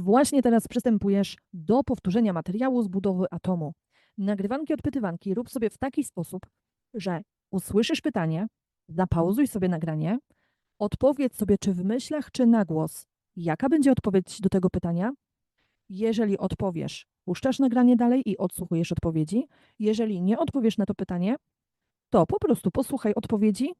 Właśnie teraz przystępujesz do powtórzenia materiału z budowy atomu. Nagrywanki, odpytywanki rób sobie w taki sposób, że usłyszysz pytanie, zapauzuj sobie nagranie, odpowiedz sobie czy w myślach, czy na głos, jaka będzie odpowiedź do tego pytania. Jeżeli odpowiesz, puszczasz nagranie dalej i odsłuchujesz odpowiedzi. Jeżeli nie odpowiesz na to pytanie, to po prostu posłuchaj odpowiedzi,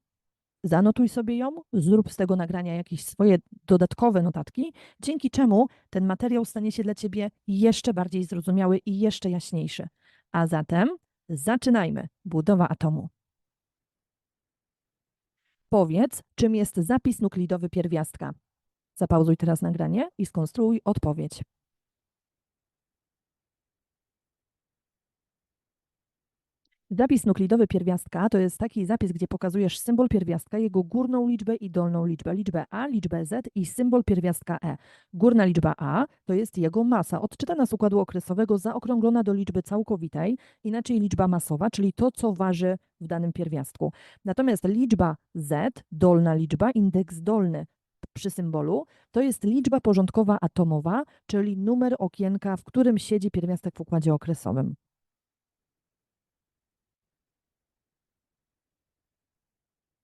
zanotuj sobie ją, zrób z tego nagrania jakieś swoje dodatkowe notatki, dzięki czemu ten materiał stanie się dla Ciebie jeszcze bardziej zrozumiały i jeszcze jaśniejszy. A zatem zaczynajmy. Budowa atomu. Powiedz, czym jest zapis nukleidowy pierwiastka. Zapauzuj teraz nagranie i skonstruuj odpowiedź. Zapis nukleidowy pierwiastka to jest taki zapis, gdzie pokazujesz symbol pierwiastka, jego górną liczbę i dolną liczbę, liczbę A, liczbę Z i symbol pierwiastka E. Górna liczba A to jest jego masa, odczytana z układu okresowego, zaokrąglona do liczby całkowitej, inaczej liczba masowa, czyli to, co waży w danym pierwiastku. Natomiast liczba Z, dolna liczba, indeks dolny przy symbolu, to jest liczba porządkowa atomowa, czyli numer okienka, w którym siedzi pierwiastek w układzie okresowym.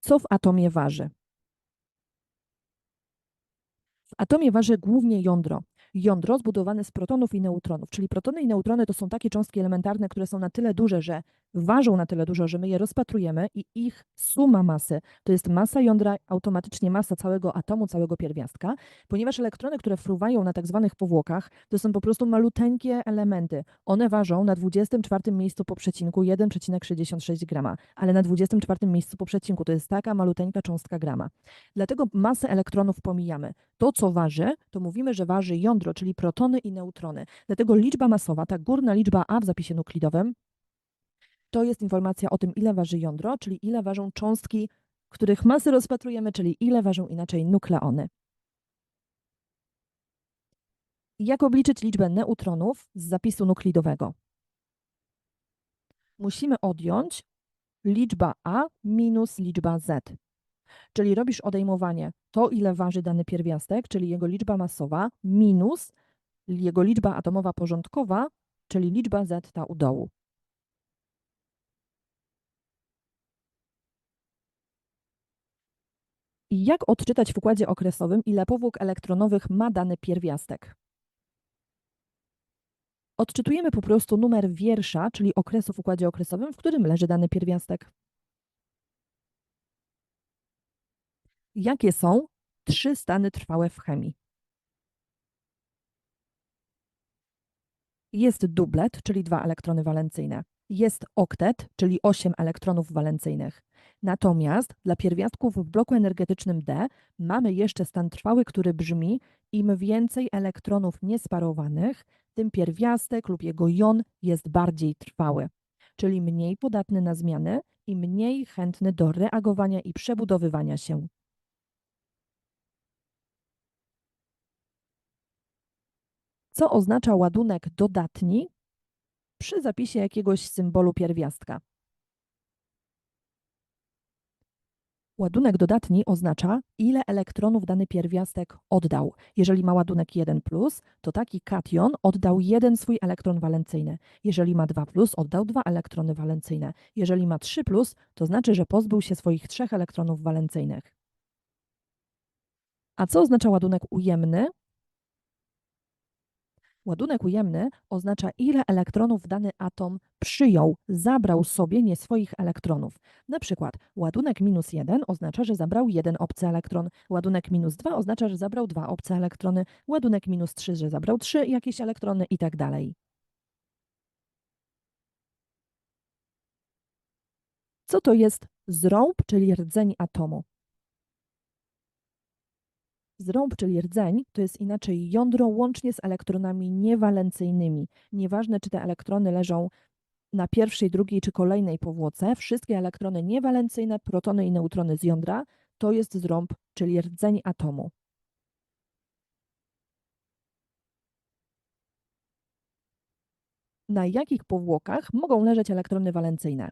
Co w atomie waży? W atomie waży głównie jądro. Jądro zbudowane z protonów i neutronów, czyli protony i neutrony to są takie cząstki elementarne, które są na tyle duże, że ważą na tyle dużo, że my je rozpatrujemy i ich suma masy to jest masa jądra, automatycznie masa całego atomu, całego pierwiastka, ponieważ elektrony, które fruwają na tak zwanych powłokach, to są po prostu maluteńkie elementy. One ważą na 24 miejscu po przecinku 1,66 grama, ale na 24 miejscu po przecinku to jest taka maluteńka cząstka grama. Dlatego masę elektronów pomijamy. To, co waży, to mówimy, że waży jądro, czyli protony i neutrony. Dlatego liczba masowa, ta górna liczba A w zapisie nuklidowym, to jest informacja o tym, ile waży jądro, czyli ile ważą cząstki, których masy rozpatrujemy, czyli ile ważą inaczej nukleony. Jak obliczyć liczbę neutronów z zapisu nuklidowego? Musimy odjąć liczba A minus liczba Z. Czyli robisz odejmowanie to, ile waży dany pierwiastek, czyli jego liczba masowa, minus jego liczba atomowa porządkowa, czyli liczba Z ta u dołu. Jak odczytać w układzie okresowym, ile powłok elektronowych ma dany pierwiastek? Odczytujemy po prostu numer wiersza, czyli okresu w układzie okresowym, w którym leży dany pierwiastek. Jakie są trzy stany trwałe w chemii? Jest dublet, czyli dwa elektrony walencyjne. Jest oktet, czyli osiem elektronów walencyjnych. Natomiast dla pierwiastków w bloku energetycznym D mamy jeszcze stan trwały, który brzmi: im więcej elektronów niesparowanych, tym pierwiastek lub jego jon jest bardziej trwały, czyli mniej podatny na zmiany i mniej chętny do reagowania i przebudowywania się. Co oznacza ładunek dodatni przy zapisie jakiegoś symbolu pierwiastka? Ładunek dodatni oznacza, ile elektronów dany pierwiastek oddał. Jeżeli ma ładunek 1, to taki kation oddał jeden swój elektron walencyjny. Jeżeli ma 2, oddał dwa elektrony walencyjne. Jeżeli ma 3, to znaczy, że pozbył się swoich trzech elektronów walencyjnych. A co oznacza ładunek ujemny? Ładunek ujemny oznacza, ile elektronów dany atom przyjął, zabrał sobie nie swoich elektronów. Na przykład ładunek minus 1 oznacza, że zabrał jeden obcy elektron, ładunek minus 2 oznacza, że zabrał dwa obce elektrony, ładunek minus 3, że zabrał trzy jakieś elektrony i tak dalej. Co to jest zrąb, czyli rdzeń atomu? Zrąb, czyli rdzeń, to jest inaczej jądro łącznie z elektronami niewalencyjnymi. Nieważne, czy te elektrony leżą na pierwszej, drugiej czy kolejnej powłoce, wszystkie elektrony niewalencyjne, protony i neutrony z jądra, to jest zrąb, czyli rdzeń atomu. Na jakich powłokach mogą leżeć elektrony walencyjne?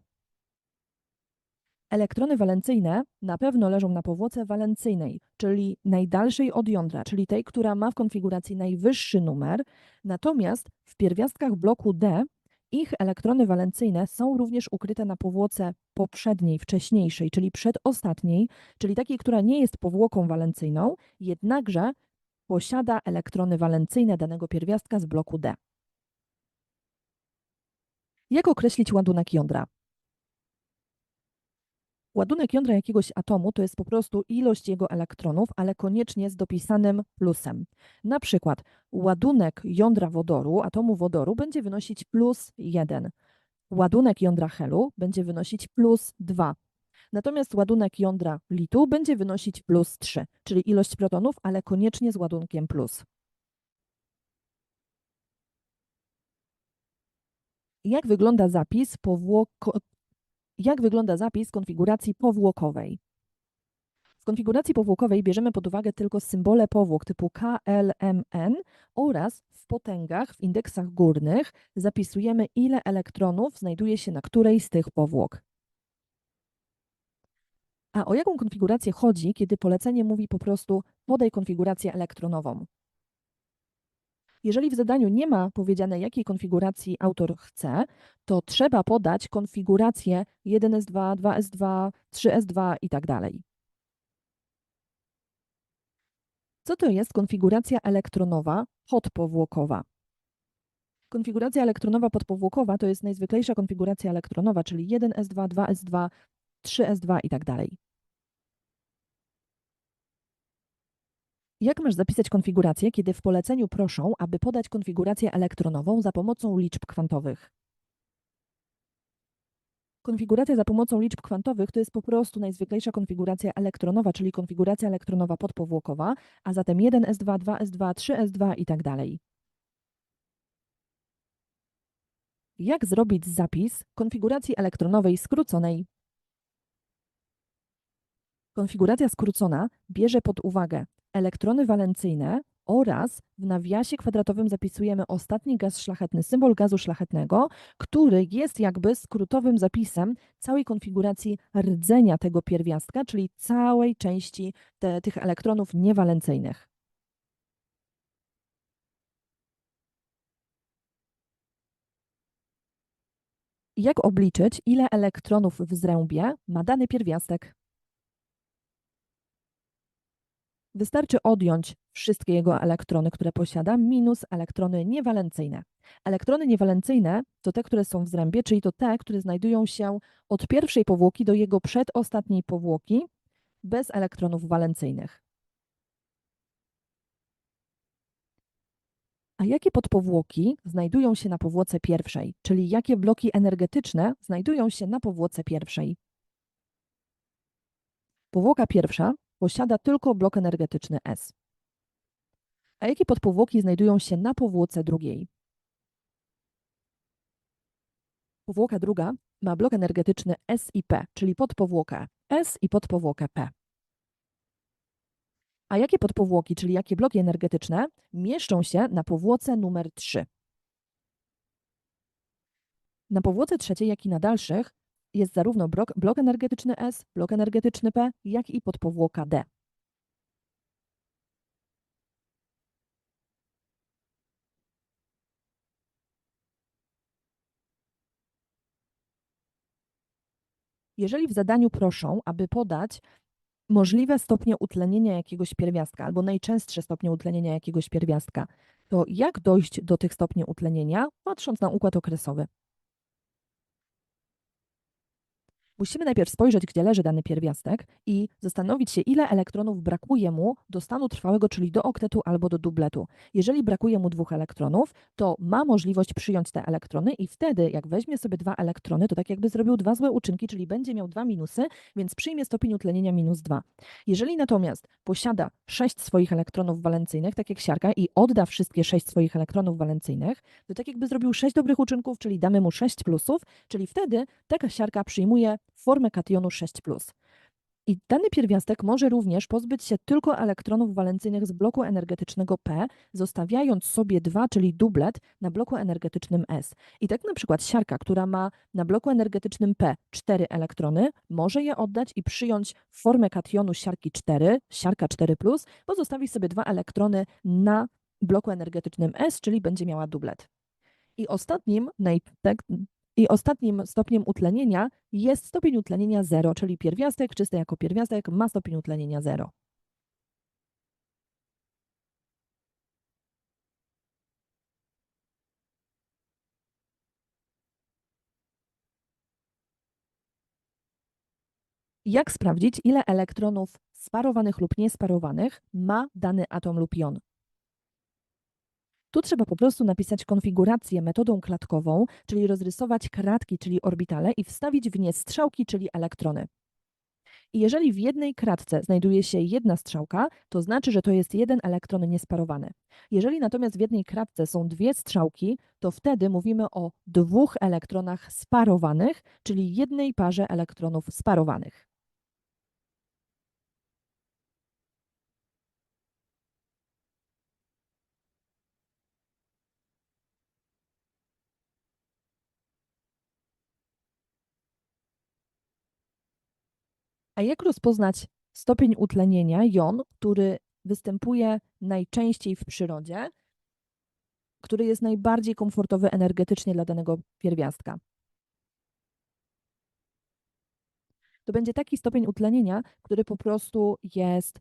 Elektrony walencyjne na pewno leżą na powłoce walencyjnej, czyli najdalszej od jądra, czyli tej, która ma w konfiguracji najwyższy numer. Natomiast w pierwiastkach bloku D ich elektrony walencyjne są również ukryte na powłoce poprzedniej, wcześniejszej, czyli przedostatniej, czyli takiej, która nie jest powłoką walencyjną, jednakże posiada elektrony walencyjne danego pierwiastka z bloku D. Jak określić ładunek jądra? Ładunek jądra jakiegoś atomu to jest po prostu ilość jego elektronów, ale koniecznie z dopisanym plusem. Na przykład ładunek jądra wodoru, atomu wodoru będzie wynosić plus 1. Ładunek jądra helu będzie wynosić plus 2. Natomiast ładunek jądra litu będzie wynosić plus 3, czyli ilość protonów, ale koniecznie z ładunkiem plus. Jak wygląda zapis powłoko- jak wygląda zapis konfiguracji powłokowej? W konfiguracji powłokowej bierzemy pod uwagę tylko symbole powłok typu KLMN oraz w potęgach, w indeksach górnych zapisujemy ile elektronów znajduje się na której z tych powłok. A o jaką konfigurację chodzi, kiedy polecenie mówi po prostu podaj konfigurację elektronową? Jeżeli w zadaniu nie ma powiedziane, jakiej konfiguracji autor chce, to trzeba podać konfigurację 1S2, 2S2, 3S2 i tak dalej. Co to jest konfiguracja elektronowa podpowłokowa? Konfiguracja elektronowa podpowłokowa to jest najzwyklejsza konfiguracja elektronowa, czyli 1S2, 2S2, 3S2 i tak dalej. Jak masz zapisać konfigurację, kiedy w poleceniu proszą, aby podać konfigurację elektronową za pomocą liczb kwantowych? Konfiguracja za pomocą liczb kwantowych to jest po prostu najzwyklejsza konfiguracja elektronowa, czyli konfiguracja elektronowa podpowłokowa, a zatem 1S2, 2S2, 3S2 i tak dalej. Jak zrobić zapis konfiguracji elektronowej skróconej? Konfiguracja skrócona bierze pod uwagę elektrony walencyjne oraz w nawiasie kwadratowym zapisujemy ostatni gaz szlachetny, symbol gazu szlachetnego, który jest jakby skrótowym zapisem całej konfiguracji rdzenia tego pierwiastka, czyli całej części te, tych elektronów niewalencyjnych. Jak obliczyć, ile elektronów w zrębie ma dany pierwiastek? Wystarczy odjąć wszystkie jego elektrony, które posiada, minus elektrony niewalencyjne. Elektrony niewalencyjne to te, które są w zrębie, czyli to te, które znajdują się od pierwszej powłoki do jego przedostatniej powłoki bez elektronów walencyjnych. A jakie podpowłoki znajdują się na powłoce pierwszej, czyli jakie bloki energetyczne znajdują się na powłoce pierwszej? Powłoka pierwsza posiada tylko blok energetyczny S. A jakie podpowłoki znajdują się na powłoce drugiej? Powłoka druga ma blok energetyczny S i P, czyli podpowłokę S i podpowłokę P. A jakie podpowłoki, czyli jakie bloki energetyczne mieszczą się na powłoce numer 3? Na powłoce trzeciej, jak i na dalszych jest zarówno blok, blok energetyczny S, blok energetyczny P, jak i podpowłoka D. Jeżeli w zadaniu proszą, aby podać możliwe stopnie utlenienia jakiegoś pierwiastka albo najczęstsze stopnie utlenienia jakiegoś pierwiastka, to jak dojść do tych stopni utlenienia, patrząc na układ okresowy? Musimy najpierw spojrzeć, gdzie leży dany pierwiastek i zastanowić się, ile elektronów brakuje mu do stanu trwałego, czyli do oktetu albo do dubletu. Jeżeli brakuje mu dwóch elektronów, to ma możliwość przyjąć te elektrony i wtedy, jak weźmie sobie dwa elektrony, to tak jakby zrobił dwa złe uczynki, czyli będzie miał dwa minusy, więc przyjmie stopień utlenienia minus dwa. Jeżeli natomiast posiada sześć swoich elektronów walencyjnych, tak jak siarka, i odda wszystkie sześć swoich elektronów walencyjnych, to tak jakby zrobił sześć dobrych uczynków, czyli damy mu sześć plusów, czyli wtedy taka siarka przyjmuje formę kationu 6+. I dany pierwiastek może również pozbyć się tylko elektronów walencyjnych z bloku energetycznego P, zostawiając sobie dwa, czyli dublet, na bloku energetycznym S. I tak na przykład siarka, która ma na bloku energetycznym P cztery elektrony, może je oddać i przyjąć formę kationu siarki 4, siarka 4+, bo zostawi sobie dwa elektrony na bloku energetycznym S, czyli będzie miała dublet. I ostatnim, naj- i ostatnim stopniem utlenienia jest stopień utlenienia 0, czyli pierwiastek czysty jako pierwiastek ma stopień utlenienia 0. Jak sprawdzić, ile elektronów sparowanych lub niesparowanych ma dany atom lub jon? Tu trzeba po prostu napisać konfigurację metodą klatkową, czyli rozrysować kratki, czyli orbitale i wstawić w nie strzałki, czyli elektrony. I jeżeli w jednej kratce znajduje się jedna strzałka, to znaczy, że to jest jeden elektron niesparowany. Jeżeli natomiast w jednej kratce są dwie strzałki, to wtedy mówimy o dwóch elektronach sparowanych, czyli jednej parze elektronów sparowanych. A jak rozpoznać stopień utlenienia jon, który występuje najczęściej w przyrodzie, który jest najbardziej komfortowy energetycznie dla danego pierwiastka? To będzie taki stopień utlenienia, który po prostu jest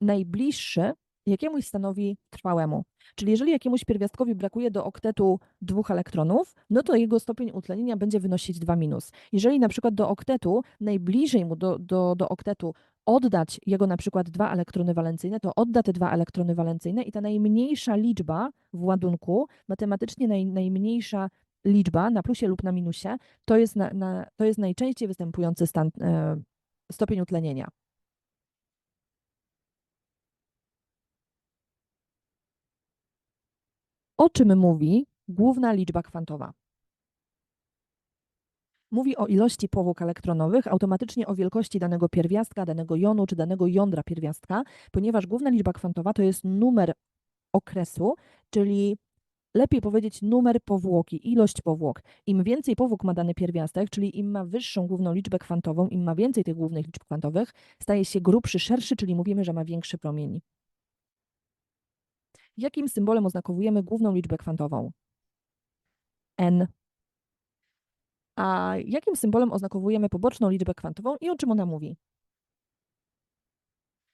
najbliższy jakiemuś stanowi trwałemu. Czyli jeżeli jakiemuś pierwiastkowi brakuje do oktetu dwóch elektronów, no to jego stopień utlenienia będzie wynosić 2 minus. Jeżeli na przykład do oktetu, najbliżej mu do, do, do oktetu oddać jego na przykład dwa elektrony walencyjne, to odda te dwa elektrony walencyjne i ta najmniejsza liczba w ładunku, matematycznie naj, najmniejsza liczba na plusie lub na minusie, to jest, na, na, to jest najczęściej występujący stan, e, stopień utlenienia. O czym mówi główna liczba kwantowa? Mówi o ilości powłok elektronowych, automatycznie o wielkości danego pierwiastka, danego jonu czy danego jądra pierwiastka, ponieważ główna liczba kwantowa to jest numer okresu, czyli lepiej powiedzieć numer powłoki, ilość powłok. Im więcej powłok ma dany pierwiastek, czyli im ma wyższą główną liczbę kwantową, im ma więcej tych głównych liczb kwantowych, staje się grubszy, szerszy, czyli mówimy, że ma większy promień. Jakim symbolem oznakowujemy główną liczbę kwantową? n. A jakim symbolem oznakowujemy poboczną liczbę kwantową i o czym ona mówi?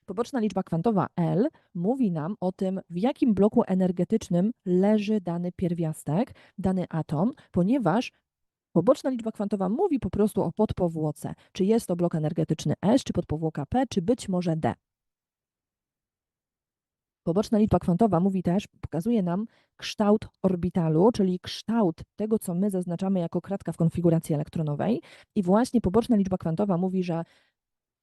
Poboczna liczba kwantowa L mówi nam o tym, w jakim bloku energetycznym leży dany pierwiastek, dany atom, ponieważ poboczna liczba kwantowa mówi po prostu o podpowłoce. Czy jest to blok energetyczny S, czy podpowłoka P, czy być może D. Poboczna liczba kwantowa mówi też, pokazuje nam kształt orbitalu, czyli kształt tego, co my zaznaczamy jako kratka w konfiguracji elektronowej. I właśnie poboczna liczba kwantowa mówi, że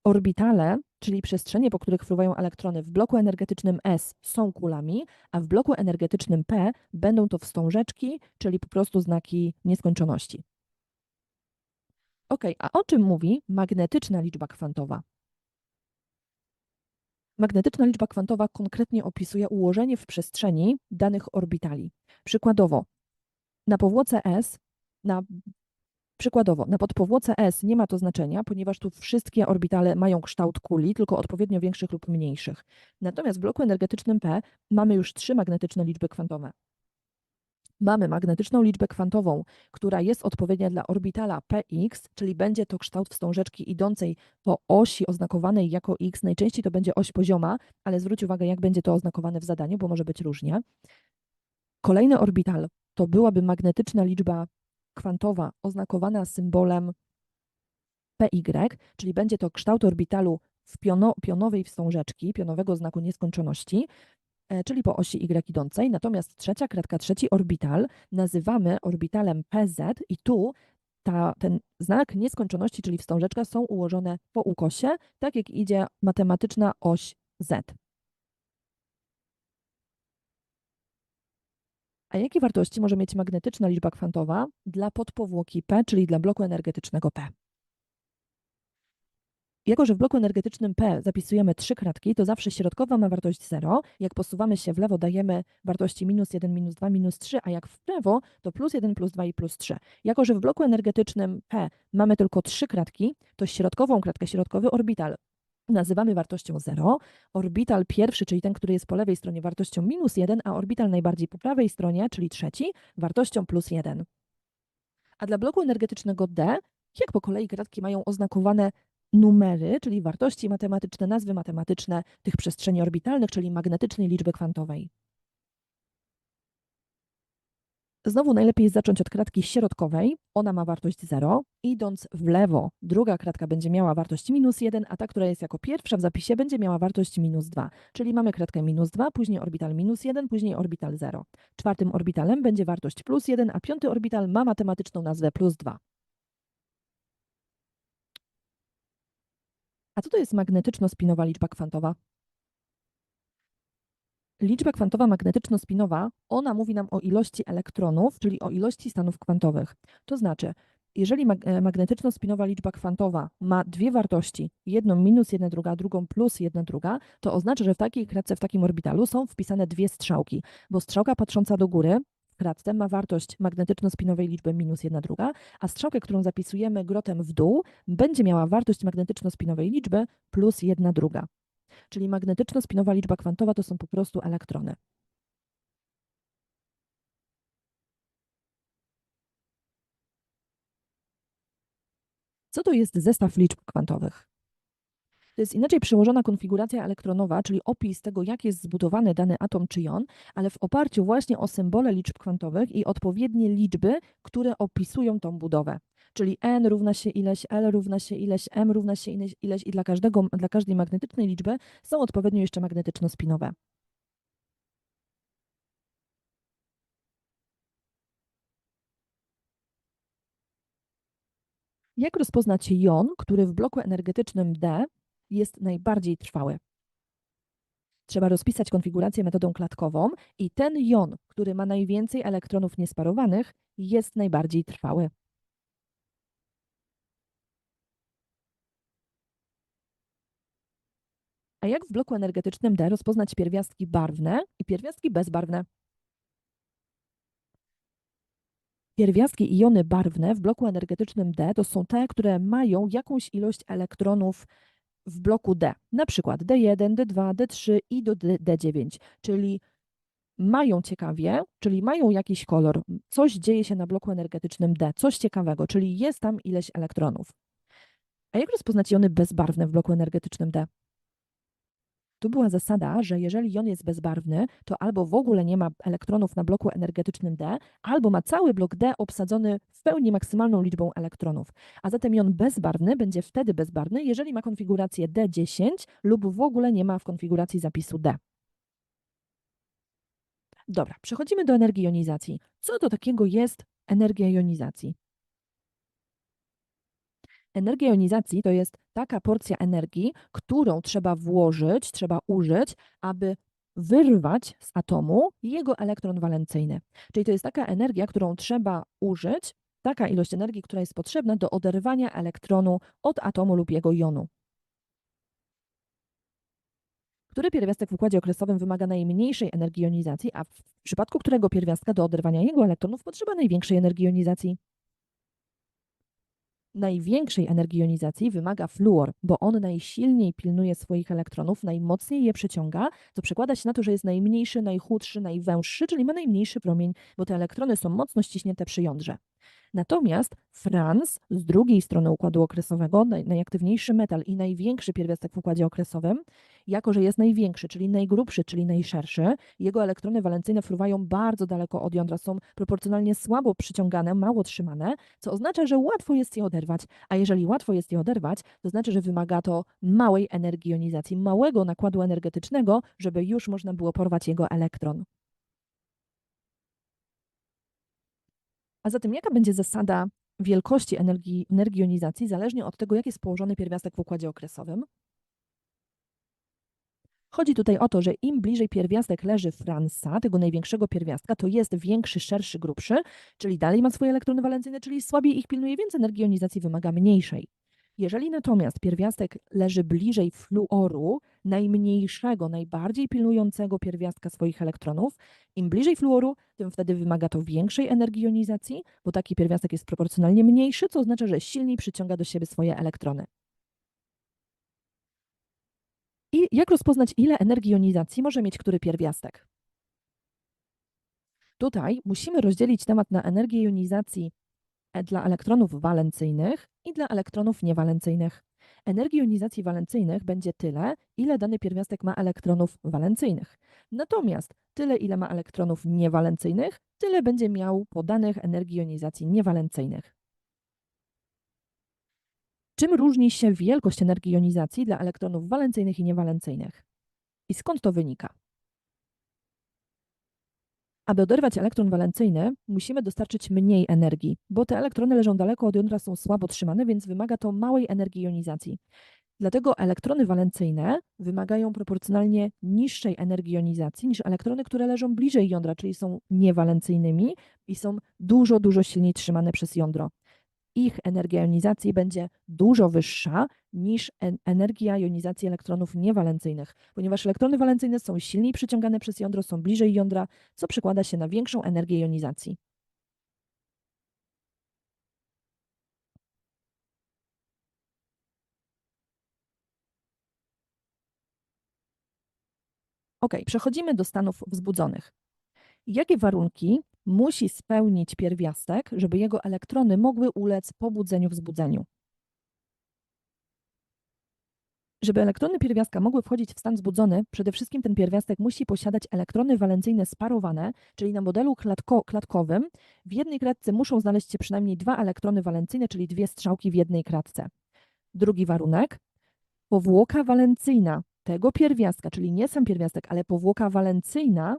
orbitale, czyli przestrzenie, po których fruwają elektrony w bloku energetycznym S są kulami, a w bloku energetycznym P będą to wstążeczki, czyli po prostu znaki nieskończoności. Ok, a o czym mówi magnetyczna liczba kwantowa? Magnetyczna liczba kwantowa konkretnie opisuje ułożenie w przestrzeni danych orbitali. Przykładowo, na powłoce S, na, przykładowo, na podpowłoce S nie ma to znaczenia, ponieważ tu wszystkie orbitale mają kształt kuli, tylko odpowiednio większych lub mniejszych. Natomiast w bloku energetycznym P mamy już trzy magnetyczne liczby kwantowe mamy magnetyczną liczbę kwantową, która jest odpowiednia dla orbitala px, czyli będzie to kształt wstążeczki idącej po osi oznakowanej jako x. Najczęściej to będzie oś pozioma, ale zwróć uwagę, jak będzie to oznakowane w zadaniu, bo może być różnie. Kolejny orbital to byłaby magnetyczna liczba kwantowa oznakowana symbolem py, czyli będzie to kształt orbitalu w piono, pionowej wstążeczki, pionowego znaku nieskończoności, czyli po osi Y idącej. Natomiast trzecia kratka, trzeci orbital nazywamy orbitalem PZ i tu ta, ten znak nieskończoności, czyli wstążeczka, są ułożone po ukosie, tak jak idzie matematyczna oś Z. A jakie wartości może mieć magnetyczna liczba kwantowa dla podpowłoki P, czyli dla bloku energetycznego P? Jako, że w bloku energetycznym P zapisujemy trzy kratki, to zawsze środkowa ma wartość 0. Jak posuwamy się w lewo, dajemy wartości minus 1, minus 2, minus 3, a jak w prawo, to plus 1, plus 2 i plus 3. Jako, że w bloku energetycznym P mamy tylko trzy kratki, to środkową kratkę, środkowy orbital nazywamy wartością 0. Orbital pierwszy, czyli ten, który jest po lewej stronie, wartością minus 1, a orbital najbardziej po prawej stronie, czyli trzeci, wartością plus 1. A dla bloku energetycznego D, jak po kolei kratki mają oznakowane numery, czyli wartości matematyczne, nazwy matematyczne tych przestrzeni orbitalnych, czyli magnetycznej liczby kwantowej. Znowu najlepiej zacząć od kratki środkowej. Ona ma wartość 0. Idąc w lewo, druga kratka będzie miała wartość minus 1, a ta, która jest jako pierwsza w zapisie, będzie miała wartość minus 2. Czyli mamy kratkę minus 2, później orbital minus 1, później orbital 0. Czwartym orbitalem będzie wartość plus 1, a piąty orbital ma matematyczną nazwę plus 2. A co to jest magnetyczno-spinowa liczba kwantowa? Liczba kwantowa magnetyczno-spinowa, ona mówi nam o ilości elektronów, czyli o ilości stanów kwantowych. To znaczy, jeżeli e, magnetyczno-spinowa liczba kwantowa ma dwie wartości, jedną minus jedna druga, drugą plus jedna druga, to oznacza, że w takiej kratce, w takim orbitalu są wpisane dwie strzałki, bo strzałka patrząca do góry w kratce ma wartość magnetyczno-spinowej liczby minus jedna druga, a strzałkę, którą zapisujemy grotem w dół, będzie miała wartość magnetyczno-spinowej liczby plus jedna druga. Czyli magnetyczno-spinowa liczba kwantowa to są po prostu elektrony. Co to jest zestaw liczb kwantowych? To jest inaczej przełożona konfiguracja elektronowa, czyli opis tego, jak jest zbudowany dany atom czy jon, ale w oparciu właśnie o symbole liczb kwantowych i odpowiednie liczby, które opisują tą budowę. Czyli n równa się ileś, l równa się ileś, m równa się ileś, ileś i dla, każdego, dla każdej magnetycznej liczby są odpowiednio jeszcze magnetyczno-spinowe. Jak rozpoznać jon, który w bloku energetycznym D jest najbardziej trwały? Trzeba rozpisać konfigurację metodą klatkową i ten jon, który ma najwięcej elektronów niesparowanych, jest najbardziej trwały. A jak w bloku energetycznym D rozpoznać pierwiastki barwne i pierwiastki bezbarwne? Pierwiastki i jony barwne w bloku energetycznym D to są te, które mają jakąś ilość elektronów w bloku D, na przykład D1, D2, D3 i do D9, czyli mają ciekawie, czyli mają jakiś kolor, coś dzieje się na bloku energetycznym D, coś ciekawego, czyli jest tam ileś elektronów. A jak rozpoznać jony bezbarwne w bloku energetycznym D? Tu była zasada, że jeżeli jon jest bezbarwny, to albo w ogóle nie ma elektronów na bloku energetycznym D, albo ma cały blok D obsadzony w pełni maksymalną liczbą elektronów. A zatem jon bezbarwny będzie wtedy bezbarwny, jeżeli ma konfigurację D10 lub w ogóle nie ma w konfiguracji zapisu D. Dobra, przechodzimy do energii jonizacji. Co to takiego jest energia jonizacji? Energia jonizacji to jest taka porcja energii, którą trzeba włożyć, trzeba użyć, aby wyrwać z atomu jego elektron walencyjny. Czyli to jest taka energia, którą trzeba użyć, taka ilość energii, która jest potrzebna do oderwania elektronu od atomu lub jego jonu. Który pierwiastek w układzie okresowym wymaga najmniejszej energii jonizacji, a w przypadku którego pierwiastka do oderwania jego elektronów potrzeba największej energii jonizacji? Największej energii jonizacji wymaga fluor, bo on najsilniej pilnuje swoich elektronów, najmocniej je przyciąga, co przekłada się na to, że jest najmniejszy, najchudszy, najwęższy, czyli ma najmniejszy promień, bo te elektrony są mocno ściśnięte przy jądrze. Natomiast Franz z drugiej strony układu okresowego, najaktywniejszy metal i największy pierwiastek w układzie okresowym, jako że jest największy, czyli najgrubszy, czyli najszerszy, jego elektrony walencyjne fruwają bardzo daleko od jądra, są proporcjonalnie słabo przyciągane, mało trzymane, co oznacza, że łatwo jest je oderwać. A jeżeli łatwo jest je oderwać, to znaczy, że wymaga to małej energii jonizacji, małego nakładu energetycznego, żeby już można było porwać jego elektron. A zatem jaka będzie zasada wielkości energii, energii jonizacji zależnie od tego, jak jest położony pierwiastek w układzie okresowym? Chodzi tutaj o to, że im bliżej pierwiastek leży Fransa, tego największego pierwiastka, to jest większy, szerszy, grubszy, czyli dalej ma swoje elektrony walencyjne, czyli słabiej ich pilnuje, więc energii jonizacji wymaga mniejszej. Jeżeli natomiast pierwiastek leży bliżej fluoru, najmniejszego, najbardziej pilnującego pierwiastka swoich elektronów, im bliżej fluoru, tym wtedy wymaga to większej energii jonizacji, bo taki pierwiastek jest proporcjonalnie mniejszy, co oznacza, że silniej przyciąga do siebie swoje elektrony. I jak rozpoznać, ile energii jonizacji może mieć który pierwiastek? Tutaj musimy rozdzielić temat na energię jonizacji e, dla elektronów walencyjnych i dla elektronów niewalencyjnych. Energii jonizacji walencyjnych będzie tyle, ile dany pierwiastek ma elektronów walencyjnych. Natomiast tyle, ile ma elektronów niewalencyjnych, tyle będzie miał podanych energii jonizacji niewalencyjnych. Czym różni się wielkość energii jonizacji dla elektronów walencyjnych i niewalencyjnych? I skąd to wynika? Aby oderwać elektron walencyjny, musimy dostarczyć mniej energii, bo te elektrony leżą daleko od jądra, są słabo trzymane, więc wymaga to małej energii jonizacji. Dlatego elektrony walencyjne wymagają proporcjonalnie niższej energii jonizacji niż elektrony, które leżą bliżej jądra, czyli są niewalencyjnymi i są dużo, dużo silniej trzymane przez jądro ich energia jonizacji będzie dużo wyższa niż energia jonizacji elektronów niewalencyjnych, ponieważ elektrony walencyjne są silniej przyciągane przez jądro, są bliżej jądra, co przekłada się na większą energię jonizacji. Ok, przechodzimy do stanów wzbudzonych. Jakie warunki musi spełnić pierwiastek, żeby jego elektrony mogły ulec pobudzeniu wzbudzeniu? Żeby elektrony pierwiastka mogły wchodzić w stan wzbudzony, przede wszystkim ten pierwiastek musi posiadać elektrony walencyjne sparowane, czyli na modelu klatko klatkowym w jednej klatce muszą znaleźć się przynajmniej dwa elektrony walencyjne, czyli dwie strzałki w jednej klatce. Drugi warunek, powłoka walencyjna tego pierwiastka, czyli nie sam pierwiastek, ale powłoka walencyjna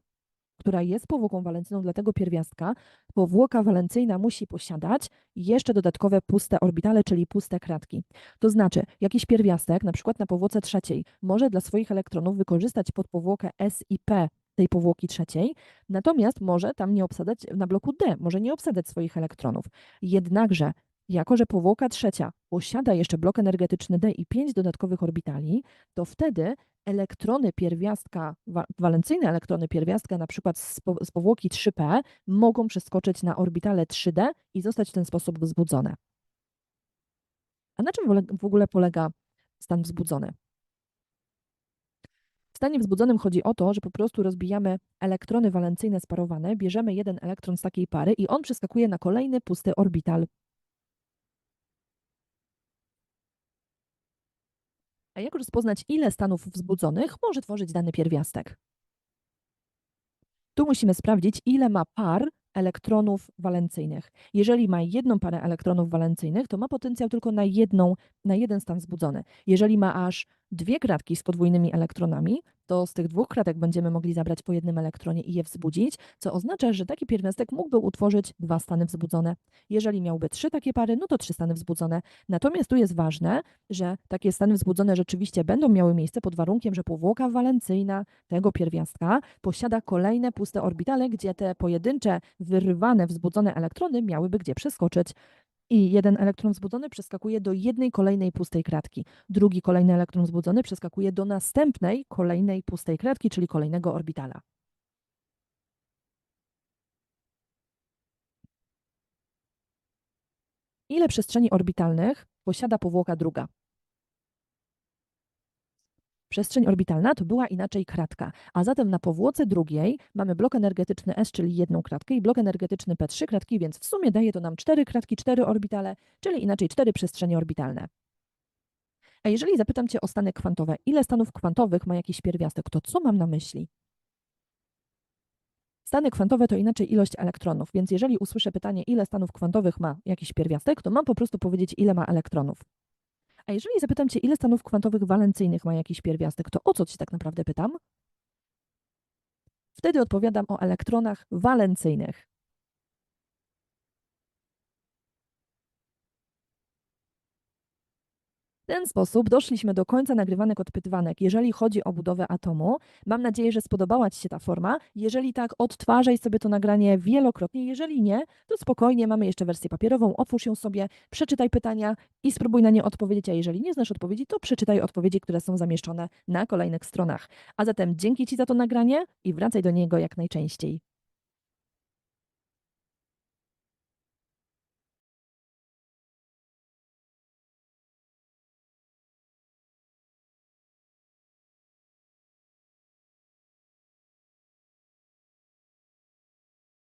która jest powłoką walencyjną dla tego pierwiastka, powłoka walencyjna musi posiadać jeszcze dodatkowe puste orbitale, czyli puste kratki. To znaczy, jakiś pierwiastek, na przykład na powłoce trzeciej, może dla swoich elektronów wykorzystać podpowłokę S i P tej powłoki trzeciej, natomiast może tam nie obsadzać na bloku D, może nie obsadzać swoich elektronów. Jednakże jako, że powłoka trzecia posiada jeszcze blok energetyczny D i pięć dodatkowych orbitali, to wtedy elektrony pierwiastka, walencyjne elektrony pierwiastka, na przykład z, po, z powłoki 3p, mogą przeskoczyć na orbitale 3d i zostać w ten sposób wzbudzone. A na czym w ogóle polega stan wzbudzony? W stanie wzbudzonym chodzi o to, że po prostu rozbijamy elektrony walencyjne sparowane, bierzemy jeden elektron z takiej pary i on przeskakuje na kolejny pusty orbital A jak rozpoznać, ile stanów wzbudzonych może tworzyć dany pierwiastek? Tu musimy sprawdzić, ile ma par elektronów walencyjnych. Jeżeli ma jedną parę elektronów walencyjnych, to ma potencjał tylko na, jedną, na jeden stan wzbudzony. Jeżeli ma aż dwie kratki z podwójnymi elektronami, to z tych dwóch kratek będziemy mogli zabrać po jednym elektronie i je wzbudzić, co oznacza, że taki pierwiastek mógłby utworzyć dwa stany wzbudzone. Jeżeli miałby trzy takie pary, no to trzy stany wzbudzone. Natomiast tu jest ważne, że takie stany wzbudzone rzeczywiście będą miały miejsce pod warunkiem, że powłoka walencyjna tego pierwiastka posiada kolejne puste orbitale, gdzie te pojedyncze, wyrywane, wzbudzone elektrony miałyby gdzie przeskoczyć i jeden elektron wzbudzony przeskakuje do jednej kolejnej pustej kratki. Drugi kolejny elektron wzbudzony przeskakuje do następnej kolejnej pustej kratki, czyli kolejnego orbitala. Ile przestrzeni orbitalnych posiada powłoka druga? Przestrzeń orbitalna to była inaczej kratka, a zatem na powłoce drugiej mamy blok energetyczny S, czyli jedną kratkę i blok energetyczny P trzy kratki, więc w sumie daje to nam cztery kratki, cztery orbitale, czyli inaczej cztery przestrzenie orbitalne. A jeżeli zapytam Cię o stany kwantowe, ile stanów kwantowych ma jakiś pierwiastek, to co mam na myśli? Stany kwantowe to inaczej ilość elektronów, więc jeżeli usłyszę pytanie, ile stanów kwantowych ma jakiś pierwiastek, to mam po prostu powiedzieć, ile ma elektronów. A jeżeli zapytam Cię, ile stanów kwantowych walencyjnych ma jakiś pierwiastek, to o co Ci tak naprawdę pytam? Wtedy odpowiadam o elektronach walencyjnych. W ten sposób doszliśmy do końca nagrywanek odpytywanek, jeżeli chodzi o budowę atomu. Mam nadzieję, że spodobała Ci się ta forma. Jeżeli tak, odtwarzaj sobie to nagranie wielokrotnie. Jeżeli nie, to spokojnie, mamy jeszcze wersję papierową. Otwórz ją sobie, przeczytaj pytania i spróbuj na nie odpowiedzieć. A jeżeli nie znasz odpowiedzi, to przeczytaj odpowiedzi, które są zamieszczone na kolejnych stronach. A zatem dzięki Ci za to nagranie i wracaj do niego jak najczęściej.